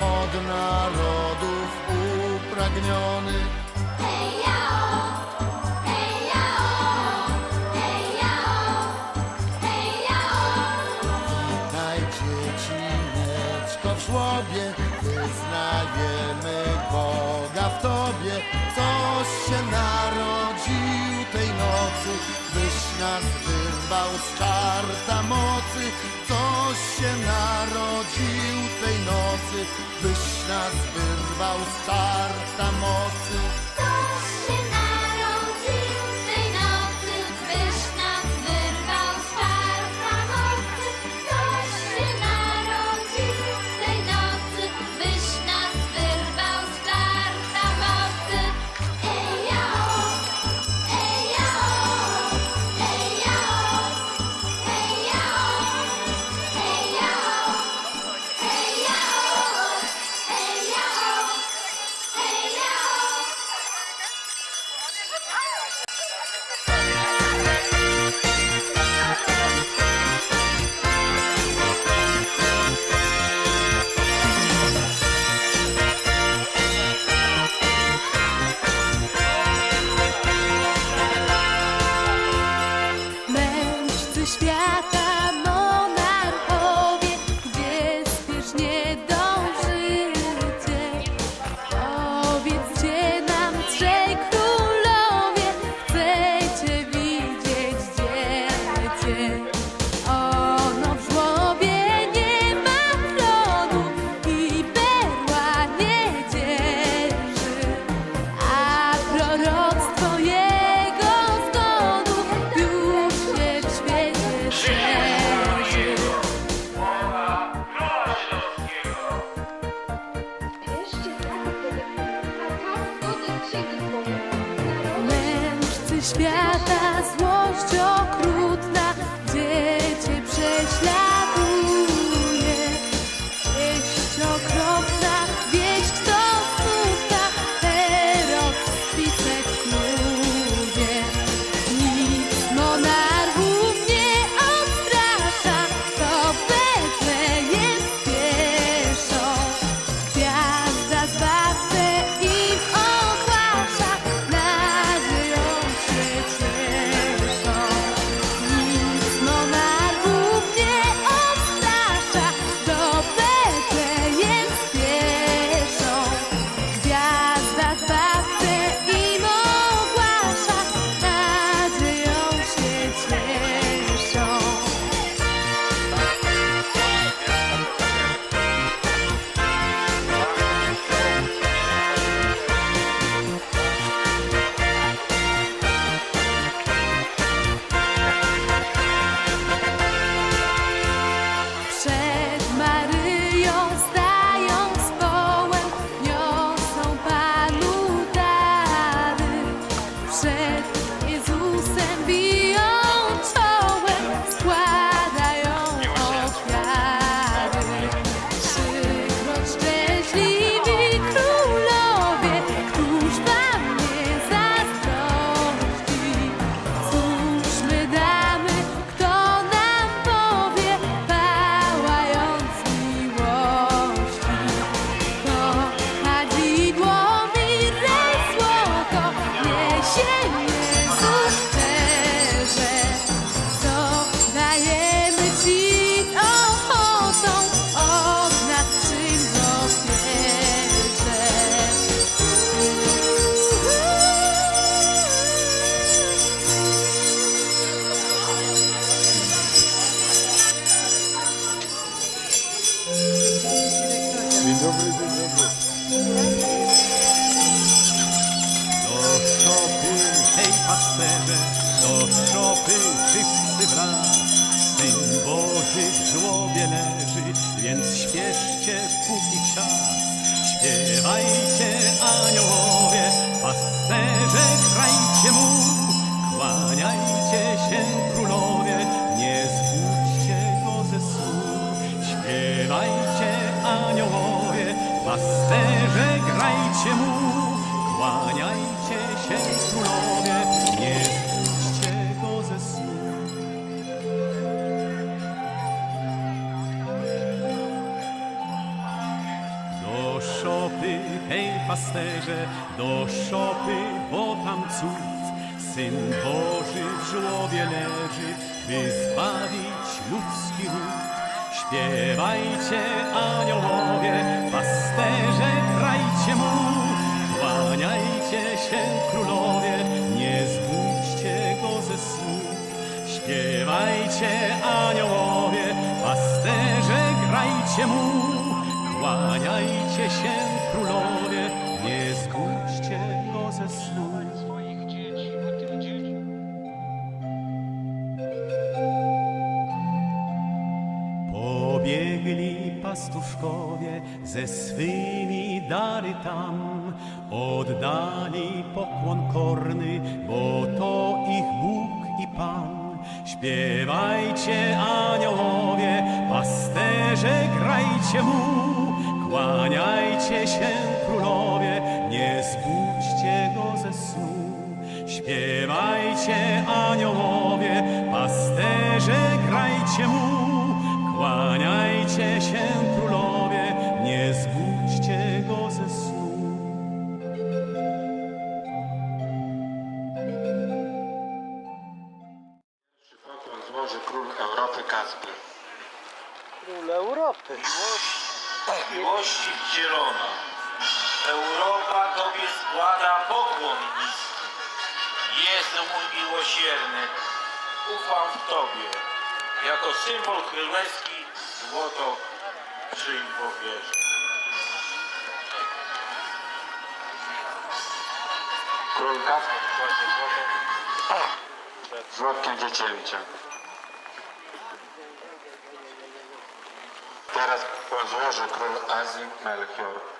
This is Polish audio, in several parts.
od narodów upragniony. Hej, jao! Hej, jao! Hej, jao! Hej, jao! Witajcie, cineczko w żłobie, wyznajemy Boga w Tobie. Coś się narodził tej nocy, byś nas wyrwał z czarta mocy. Coś się narodził nocy, byś nas wyrwał z czarta mocy. Jesus en me. Więc śpieszcie, póki czas, śpiewajcie aniołowie, pasterze grajcie mu, kłaniajcie się królowie, nie zbudźcie go ze snu. Śpiewajcie aniołowie, pasterze grajcie mu, kłaniajcie pasterze, do szopy, bo tam cud. Syn Boży w żłobie leży, by zbawić ludzki ród. Śpiewajcie aniołowie, pasterze, grajcie mu. Kłaniajcie się królowie, nie zbudźcie go ze snu. Śpiewajcie aniołowie, pasterze, grajcie mu. Kłaniajcie się królowie, Pobiegli pastuszkowie ze swymi dary tam, oddali pokłon korny, bo to ich Bóg i Pan. Śpiewajcie aniołowie, pasterze grajcie mu, kłaniajcie się królowie, nie zbudźcie go ze snu. Śpiewajcie aniołowie, pasterze grajcie mu, kłaniajcie się królowie, nie zbudźcie go ze snu. Pokłon złoży król Europy Kasper. Król Europy. Miłości wcielona. Europa Tobie składa pokłon niski. Jezu mój miłosierny, ufam w Tobie. Jako symbol królewski złoto przyjm w ofierze. Król Kasper kładzie złoto złotkiem dziecięciem. Teraz złoży król Azji Melchior.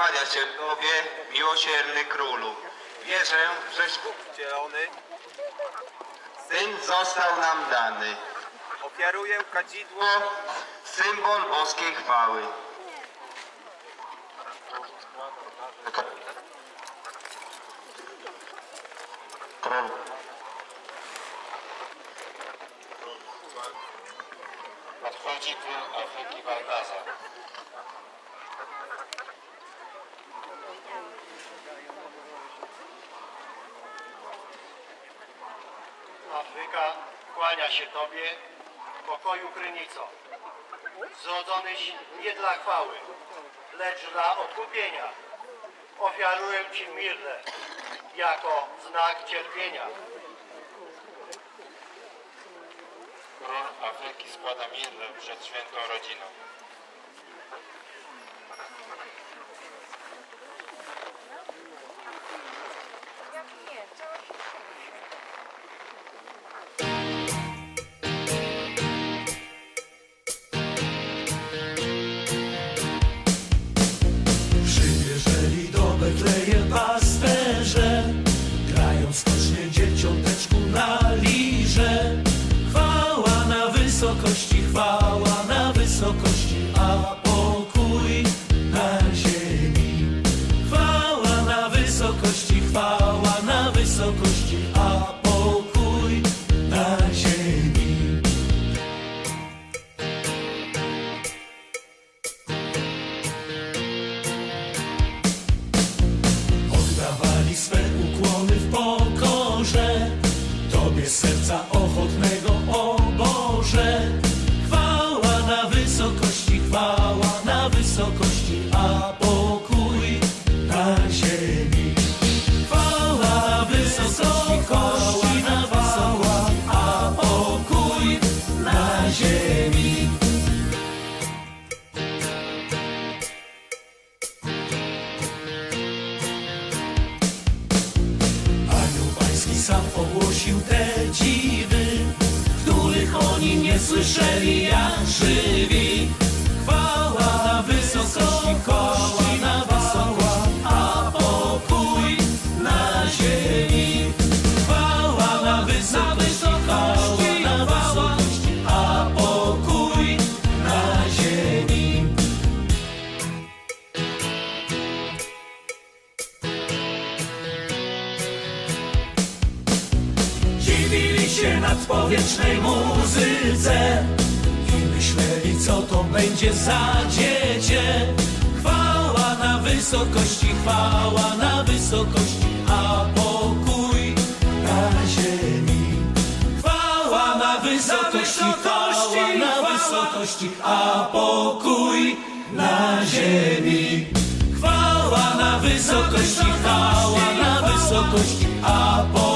Azja kłania się Tobie, miłosierny królu. Wierzę, żeś Bóg wcielony. Syn został nam dany. Ofiaruję kadzidło, symbol boskiej chwały. Nadchodzi król Afryki Baltazar. Afryka kłania się Tobie, pokoju krynico. Zrodzonyś nie dla chwały, lecz dla odkupienia. Ofiaruję Ci mirle, jako znak cierpienia. Król Afryki składa mirrę przed świętą rodziną. Wiecznej muzyce I myśleli co to będzie za dziecię. Chwała na wysokości, chwała na wysokości A pokój na ziemi. Chwała na wysokości, chwała na wysokości A pokój na ziemi. Chwała na wysokości, chwała na wysokości, a po